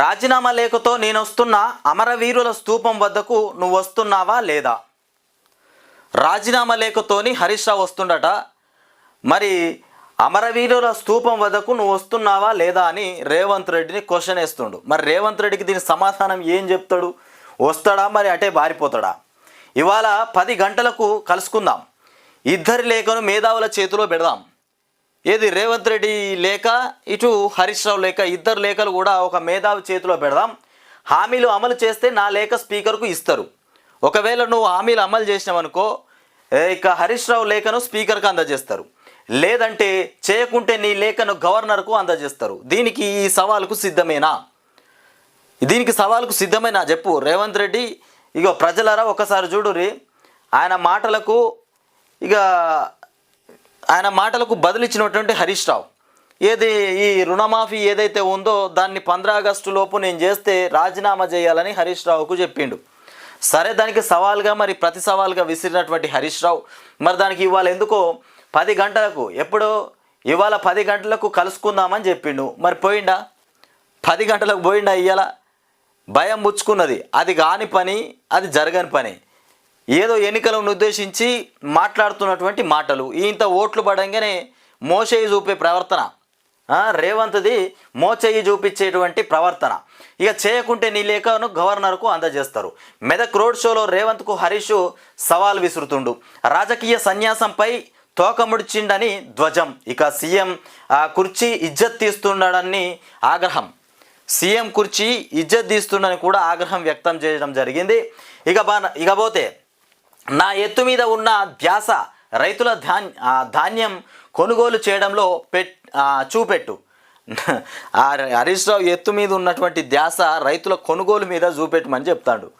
రాజీనామా లేఖతో నేను వస్తున్న అమరవీరుల స్తూపం వద్దకు నువ్వు వస్తున్నావా లేదా? రాజీనామా లేఖతోని హరీష్ రావు వస్తుండట. మరి అమరవీరుల స్తూపం వద్దకు నువ్వు వస్తున్నావా లేదా అని రేవంత్ రెడ్డిని క్వశ్చన్ వేస్తుండు. మరి రేవంత్ రెడ్డికి దీని సమాధానం ఏం చెప్తాడు? వస్తాడా మరి అటే బారిపోతాడా? ఇవాళ పది గంటలకు కలుసుకుందాం. ఇద్దరి లేఖను మేధావుల చేతిలో పెడదాం. ఏది రేవంత్ రెడ్డి లేఖ ఇటు హరీష్ రావు లేక ఇద్దరు లేఖలు కూడా ఒక మేధావి చేతిలో పెడదాం. హామీలు అమలు చేస్తే నా లేఖ స్పీకర్కు ఇస్తారు. ఒకవేళ నువ్వు హామీలు అమలు చేసినావనుకో ఇక హరీష్ రావు లేఖను స్పీకర్కు అందజేస్తారు. లేదంటే చేయకుంటే నీ లేఖను గవర్నర్కు అందజేస్తారు. దీనికి ఈ సవాలుకు సిద్ధమేనా? దీనికి సవాలుకు సిద్ధమేనా? చెప్పు. రేవంత్ రెడ్డి ఇక ప్రజలరా ఒకసారి చూడురి ఆయన మాటలకు ఇక ఆయన మాటలకు బదిలిచ్చినటువంటి హరీష్ రావు. ఏది ఈ రుణమాఫీ ఏదైతే ఉందో దాన్ని పంద్రా ఆగస్టు లోపు నేను చేస్తే రాజీనామా చేయాలని హరీష్ రావుకు చెప్పిండు. సరే దానికి సవాల్గా మరి ప్రతి సవాల్గా విసిరినటువంటి హరీష్ రావు. మరి దానికి ఇవాళ ఎందుకో పది గంటలకు ఎప్పుడో ఇవాళ పది గంటలకు కలుసుకుందామని చెప్పిండు. మరి పోయిండా? పది గంటలకు పోయిండా ఇయ్యాల? భయం ముచ్చుకున్నది అది కాని పని అది జరగని పని. ఏదో ఎన్నికలను ఉద్దేశించి మాట్లాడుతున్నటువంటి మాటలు. ఇంత ఓట్లు పడంగానే మోసేయి చూపే ప్రవర్తన. రేవంత్ది మోచేయి చూపించేటువంటి ప్రవర్తన. ఇక చేయకుంటే నీ లేఖను గవర్నర్కు అందజేస్తారు. మెదక్ రోడ్ షోలో రేవంత్కు హరీష్ సవాల్ విసురుతుండు. రాజకీయ సన్యాసంపై తోకముడిచిండని ధ్వజం. ఇక సీఎం ఆ, కుర్చీ ఇజ్జత్ తీస్తున్నాడని ఆగ్రహం. సీఎం కుర్చీ ఇజ్జత్ తీస్తుండని కూడా ఆగ్రహం వ్యక్తం చేయడం జరిగింది. ఇక బా ఇకపోతే నా ఎత్తు మీద ఉన్న ధ్యాస రైతుల ధాన్ ధాన్యం కొనుగోలు చేయడంలో పెట్ చూపెట్టు. ఆ హరీష్ రావు ఎత్తు మీద ఉన్నటువంటి ధ్యాస రైతుల కొనుగోలు మీద చూపెట్టమని చెప్తాడు.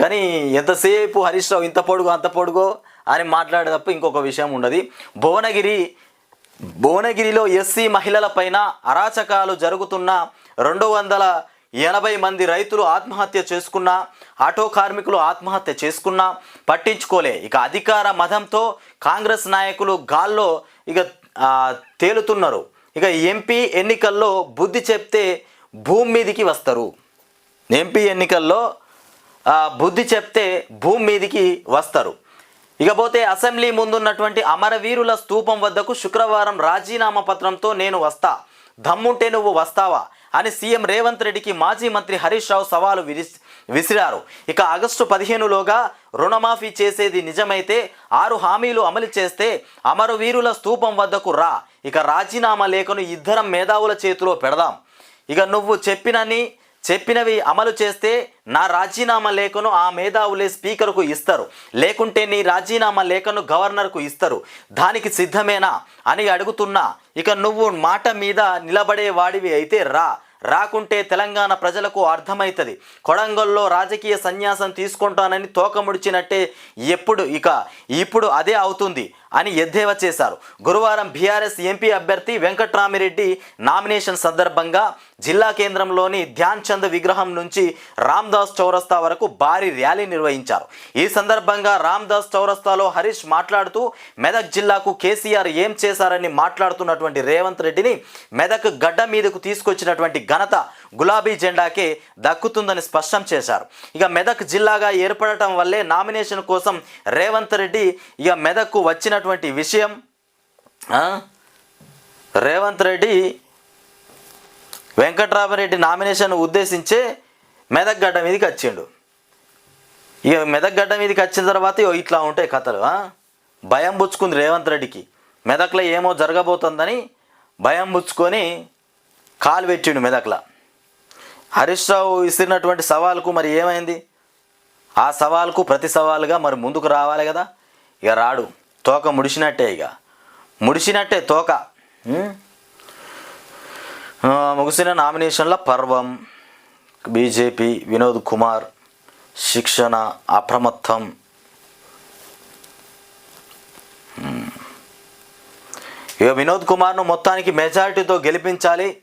కానీ ఎంతసేపు హరీష్ రావు ఇంత పొడుగు అంత పొడుగో అని మాట్లాడే తప్ప ఇంకొక విషయం ఉండదు. భువనగిరి భువనగిరిలో ఎస్సీ మహిళల పైన అరాచకాలు జరుగుతున్న రెండు వందల ఎనభై మంది రైతులు ఆత్మహత్య చేసుకున్నా ఆటో కార్మికులు ఆత్మహత్య చేసుకున్నా పట్టించుకోలే. ఇక అధికార మతంతో కాంగ్రెస్ నాయకులు గాల్లో ఇక తేలుతున్నారు. ఇక ఎంపీ ఎన్నికల్లో బుద్ధి చెప్తే భూమి మీదికి వస్తారు. ఎంపీ ఎన్నికల్లో బుద్ధి చెప్తే భూమి మీదికి వస్తారు. ఇకపోతే అసెంబ్లీ ముందున్నటువంటి అమరవీరుల స్తూపం వద్దకు శుక్రవారం రాజీనామా పత్రంతో నేను వస్తా. దమ్ముంటే నువ్వు వస్తావా? అని సీఎం రేవంత్ రెడ్డికి మాజీ మంత్రి హరీష్ రావు సవాలు విసిరారు. ఇక ఆగస్టు పదిహేనులోగా రుణమాఫీ చేసేది నిజమైతే ఆరు హామీలు అమలు చేస్తే అమరవీరుల స్తూపం వద్దకు రా. ఇక రాజీనామా లేఖను ఇద్దరం మేధావుల చేతిలో పెడదాం. ఇక నువ్వు చెప్పినని చెప్పినవి అమలు చేస్తే నా రాజీనామా లేఖను ఆ మేధావులే స్పీకర్కు ఇస్తారు. లేకుంటే నీ రాజీనామా లేఖను గవర్నర్కు ఇస్తారు. దానికి సిద్ధమేనా? అని అడుగుతున్నా. ఇక నువ్వు మాట మీద నిలబడే వాడివి అయితే రా. రాకుంటే తెలంగాణ ప్రజలకు అర్థమవుతుంది కొడంగల్లో రాజకీయ సన్యాసం తీసుకుంటానని తోకముడిచినట్టే ఎప్పుడు ఇక ఇప్పుడు అదే అవుతుంది. అని ఎద్దేవా చేశారు. గురువారం బీఆర్ఎస్ ఎంపీ అభ్యర్థి వెంకట్రామిరెడ్డి నామినేషన్ సందర్భంగా జిల్లా కేంద్రంలోని ధ్యాన్ చంద్ విగ్రహం నుంచి రామ్దాస్ చౌరస్తా వరకు భారీ ర్యాలీ నిర్వహించారు. ఈ సందర్భంగా రామ్దాస్ చౌరస్తాలో హరీష్ మాట్లాడుతూ మెదక్ జిల్లాకు కేసీఆర్ ఏం చేశారని మాట్లాడుతున్నటువంటి రేవంత్ రెడ్డిని మెదక్ గడ్డ మీదకు తీసుకొచ్చినటువంటి ఘనత గులాబీ జెండాకే దక్కుతుందని స్పష్టం చేశారు. ఇక మెదక్ జిల్లాగా ఏర్పడటం వల్లే నామినేషన్ కోసం రేవంత్ రెడ్డి ఇక మెదక్కు వచ్చినటువంటి విషయం రేవంత్ రెడ్డి వెంకట్రామరెడ్డి నామినేషన్ ఉద్దేశించే మెదక్ గడ్డ మీదకి వచ్చిండు. ఇక మెదక్ గడ్డ మీదకి వచ్చిన తర్వాత ఇగో ఇట్లా ఉంటాయి కథలు భయం పుచ్చుకుంది రేవంత్ రెడ్డికి. మెదక్లో ఏమో జరగబోతుందని భయం పుచ్చుకొని కాలు పెట్టిండు మెదక్లో. హరీష్ రావు ఇస్తున్నటువంటి సవాల్కు మరి ఏమైంది? ఆ సవాల్కు ప్రతి సవాలుగా మరి ముందుకు రావాలి కదా? ఇక రాడు. తోక ముడిచినట్టే ఇక. ముడిచినట్టే తోక. ముగిసిన నామినేషన్ల పర్వం. బీజేపీ వినోద్ కుమార్ శిక్షణ అప్రమత్తం. ఇక వినోద్ కుమార్ను మొత్తానికి మెజారిటీతో గెలిపించాలి.